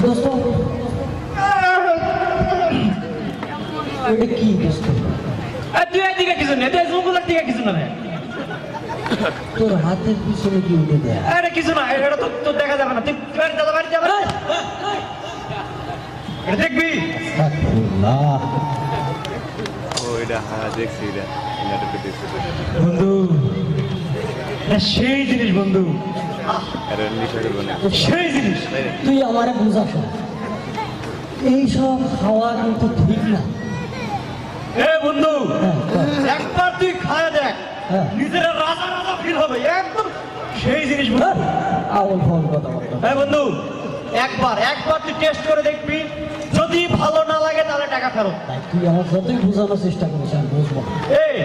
দোস্ত এটা কি কিছু নেই তুই জঙ্গলের দিকে কিছু না। তোর হাতের পিছনে কি উঠে দেয় আরে কিছু না এটা তো দেখা যাবে না তুই বাড়ি যাবে এটা দেখবি? হ্যাঁ বন্ধু সেই জিনিস বন্ধু। সেই জিনিস। তুই আমারে বুঝাস এইসব খাওয়া কিন্তু ঠিক না। এ বন্ধু হ্যাঁ, একবার তুই খায় দেখ হ্যাঁ। নিজের রাজা রাজা ফিল হবে। একদম সেই জিনিস বন্ধু। আউল ফাউল কথা হ্যাঁ বন্ধু একবার একবার তুই টেস্ট করে দেখবি যদি ভালো না লাগে তাহলে টাকা ফেরত তাই তুই আমার যতই বোঝানোর চেষ্টা করিস আমি বুঝব এই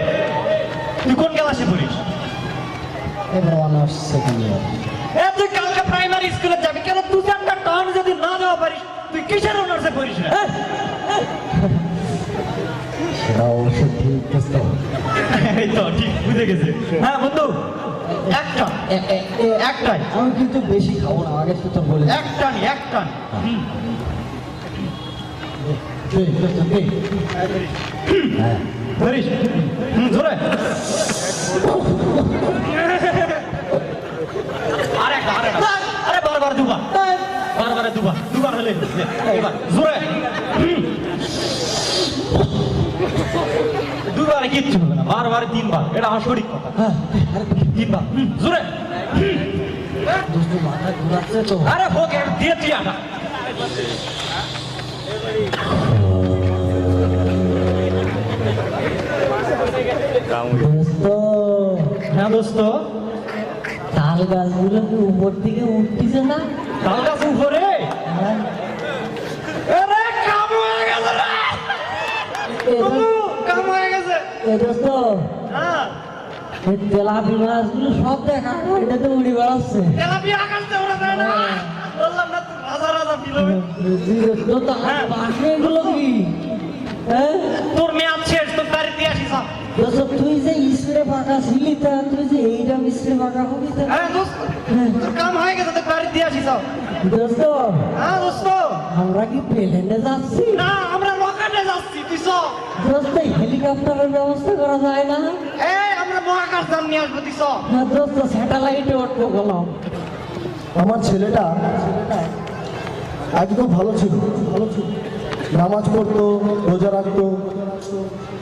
তুই কোন ক্লাসে পড়িস? এবার অনার্স সেকেন্ড ইয়ার এ তুই কালকে প্রাইমারি স্কুলে যাবি। কেন দু চারটা টার্ম যদি না দেওয়া পারিস তুই কিসের অনার্সে পড়িস সেটা অবশ্য ঠিক এই তো ঠিক বুঝে গেছে। হ্যাঁ বন্ধু একটা একটাই আমি কিন্তু বেশি খাব না আগে তো বলে। একটানি একটানি। ধরিস। ধরে। আরেকটা আরে বারবার দুবার। বারবারে দুবার। দুবার হলে জোরে। দুবারে কিচ্ছু হবে না বারবারে তিনবার। এটা আমার সঠিক কথা। হ্যাঁ তিনবার। জোরে। দোস্ত মাথা ঘুরাচ্ছে তো। আরে হোক দিয়ে তুই আটা হ্যাঁ দোস্ত। তাল গাছগুলো কি উপর থেকে উঠতেছে না? তাল গাছ উপরে? হ্যাঁ? হয়ে গেছে। দোস্ত- হয়ে। হ্যাঁ তেলাপি মাছগুলো সব দেখা এটা তো উড়ে বেড়াচ্ছে। তেলাপিয়া আকাশ দিয়ে ওরা যায় না। বললাম না তুই রাজা রাজা ফিল হবে জি দোস্ত, তো হ্যাঁ। পাশে এগুলো কি? তোর মেয়াদ শেষ তোর বাড়িতে আসিস দোস্ত তুই যে ইসরে ফাঁকা ছিলি তা তুই যে এইটা ইসরে ফাঁকা হবি তা? হ্যাঁ দোস্ত তোর কাম হয়ে গেছে তোর বাড়িতে আসিস দোস্ত হ্যাঁ দোস্ত। আমরা কি প্লেনে যাচ্ছি? না আমরা চল দোস্ত হেলিকপ্টারের ব্যবস্থা করা যায় না? এই আমরা মহাকাশ যান নিয়ে আসব চল না দোস্ত স্যাটেলাইটে উঠবো গেলাম। আমার ছেলেটা একদম ভালো ছিল ভালো ছিল। নামাজ পড়তো রোজা রাখতো।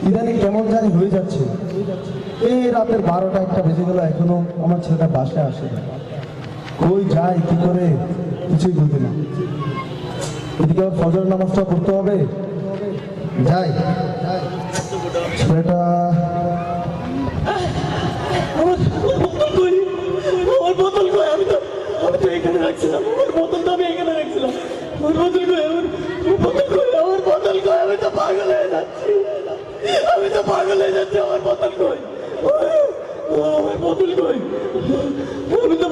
ইদানিং কেমন জানি হয়ে যাচ্ছে। এই রাতের বারোটা একটা বেজে গেল এখনও আমার ছেলেটা বাসায় আসে না। কই যায় কি করে? কিছুই বুঝি না। এদিকে আবার ফজর নামাজটা পড়তে হবে? যাই। ছেলেটা বোতল বোতল আমি তো তো এখানে রাখছিলাম। আমার বোতলটা আমি এখানে রাখছিলাম। আমার বোতল আমার বোতল বোতল আমি তো পাগল হয়ে যাচ্ছি। আমি তো পাগল হয়ে আমার বোতল কই? আমার বোতল কই? আমি তো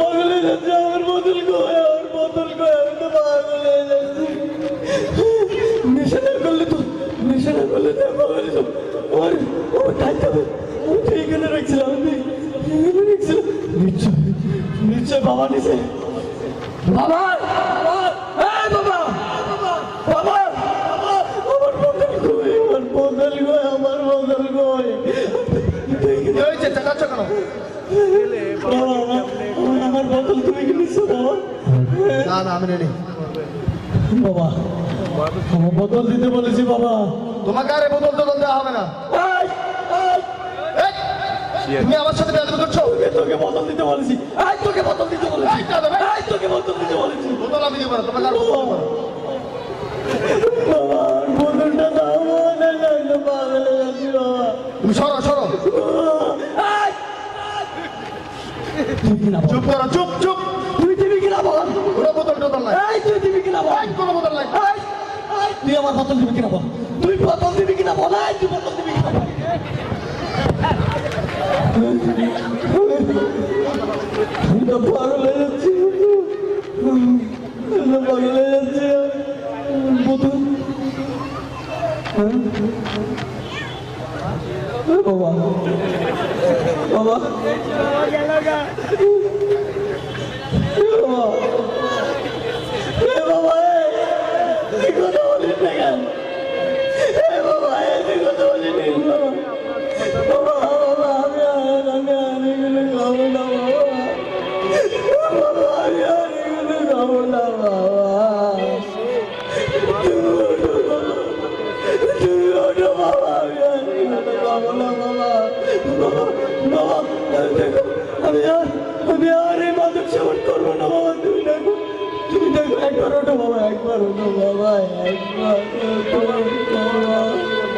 আমার আমার খাইতে হবে তো এখানে রাখছিলাম আমি এখানে রাখছিলাম নিশ্চয় বাবা নিছে বাবা বাবা বাবা আমার বোতল কই আমার বোতল কই আমার বোতল কই আমার- বোতল তুমি কি নিচ্ছ বাবা না বোতল দিতে বলেছি বাবা। তোমাকে আর বোতল টোতল দেওয়া হবে না। এই, এই, এই, তুমি আমার সাথে বেয়াদবি করছ? তোকে বোতল দিতে বলেছি। তোকে বোতল দিতে বলেছি। তোকে বোতল দিতে বলেছি। বোতল আমি দিব না তোমাকে আর বোতল দেবো না। বাবা আর বোতলটা দাও লাগল পাগল বাবা। তুমি সরো সরো। কিনা বল? চুপ করো চুপ চুপ। তুই দিবি কিনা বল? কোনো বোতল টোতল নাই তুই দিবি কিনা বল? কোনো বোতল নাই। তুই আমার ফসল দিবি কিনা বল? তুই ফসল দিবি কিনা বল? তুই ফসল দিবি হ্যাঁ? বাবা। বাবা। বাবা। একবার ওঠো বাবা একবার ওঠো বাবা একবার ওঠো বাবা।